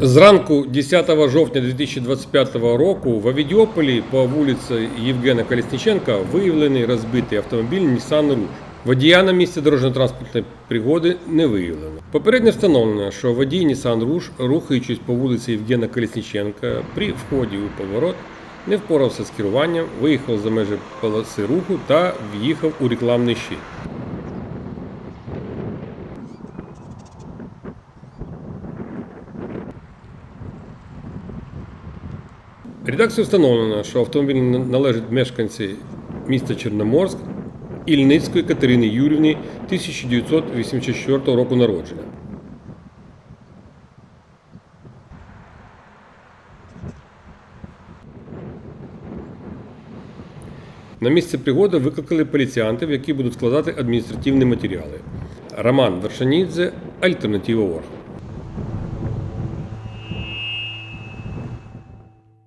Зранку 10 жовтня 2025 року в Авідіополі по вулиці Євгена Колісніченка виявлений розбитий автомобіль Nissan Rouge. Водія на місці дорожньо-транспортної пригоди не виявлено. Попередньо встановлено, що водій Nissan Rouge, рухаючись по вулиці Євгена Колісніченка, при вході у поворот не впорався з керуванням, виїхав за межі полоси руху та в'їхав у рекламний щит. Редакцією встановлено, що автомобіль належить мешканці міста Чорноморськ Ільницької Катерини Юрівни 1984 року народження. На місце пригоди викликали поліціянтів, які будуть складати адміністративні матеріали. Роман Вершанідзе, Альтернатива Орг.